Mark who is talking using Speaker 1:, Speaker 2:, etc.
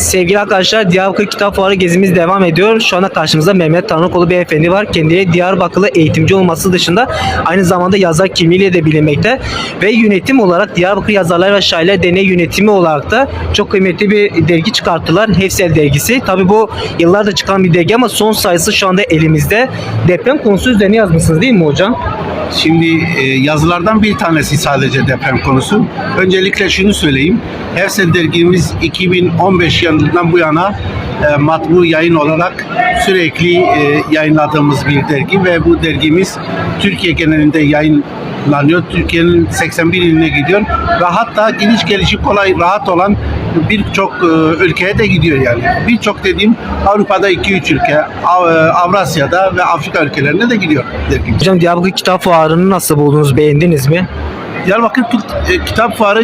Speaker 1: Sevgili arkadaşlar Diyarbakır Kitap Fuarı gezimiz devam ediyor. Şu anda karşımızda Mehmet Tanrıkolu beyefendi var. Kendisi Diyarbakırlı eğitimci olması dışında aynı zamanda yazar kimliğiyle de bilinmekte. Ve yönetim olarak Diyarbakır Yazarlar ve Şairler Derneği yönetimi olarak da çok kıymetli bir dergi çıkarttılar. Hefsel dergisi. Tabi bu yıllardır çıkan bir dergi ama son sayısı şu anda elimizde. Deprem konusu üzerine yazmışsınız değil mi hocam?
Speaker 2: Şimdi e, yazılardan bir tanesi sadece deprem konusu. Öncelikle şunu söyleyeyim. Hefsel dergimiz 2015 yılından bu yana e, matbu yayın olarak sürekli e, yayınladığımız bir dergi ve bu dergimiz Türkiye genelinde yayınlanıyor. Türkiye'nin 81 iline gidiyor ve hatta gidiş gelişi kolay, rahat olan birçok e, ülkeye de gidiyor yani. Birçok dediğim Avrupa'da 2-3 ülke, e, Avrasya'da ve Afrika ülkelerine de gidiyor.
Speaker 1: Hocam Diyarbakır Kitap Fuarı'nı nasıl buldunuz? Beğendiniz mi?
Speaker 2: Diyarbakır e, Kitap Fuarı